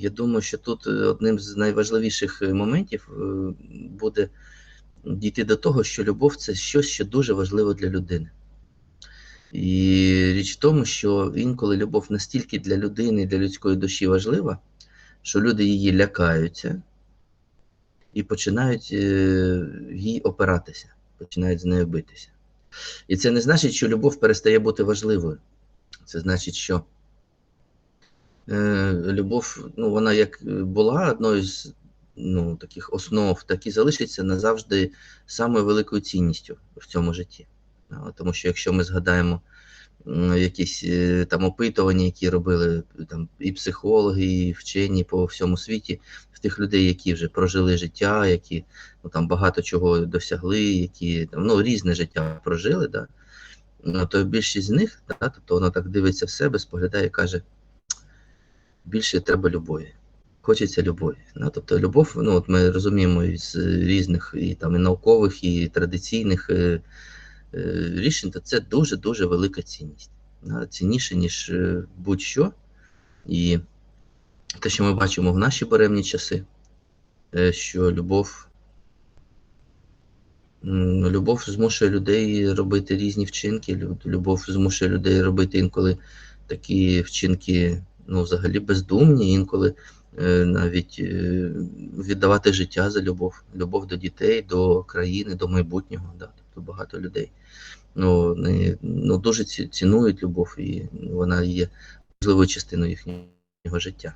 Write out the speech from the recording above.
Я думаю, що тут е, одним з найважливіших е, моментів е, буде дійти до того, що любов це щось, що дуже важливо для людини. І річ в тому, що інколи любов настільки для людини, і для людської душі важлива, що люди її лякаються і починають їй опиратися, починають з нею битися. І це не значить, що любов перестає бути важливою. Це значить, що е, любов, ну, вона як була одною з ну, таких основ, так і залишиться назавжди самою великою цінністю в цьому житті. Тому що якщо ми згадаємо якісь е, там опитування, які робили там, і психологи, і вчені по всьому світі, в тих людей, які вже прожили життя, які ну, там багато чого досягли, які там, ну, різне життя прожили, да, ну, то більшість з них, да, тобто вона так дивиться в себе, споглядає і каже, більше треба любові. Хочеться любові. Да? Тобто любов, ну от ми розуміємо із різних і там і наукових, і традиційних е, е, рішень, то це дуже-дуже велика цінність. Цінніше, ніж е, будь-що. І те, що ми бачимо в наші буремні часи, е, що любов, любов змушує людей робити різні вчинки, любов змушує людей робити інколи такі вчинки, ну, взагалі бездумні, інколи е, навіть е, віддавати життя за любов, любов до дітей, до країни, до майбутнього. Да? Тобто багато людей ну, не, ну, дуже цінують любов, і вона є важливою частиною їхнього життя.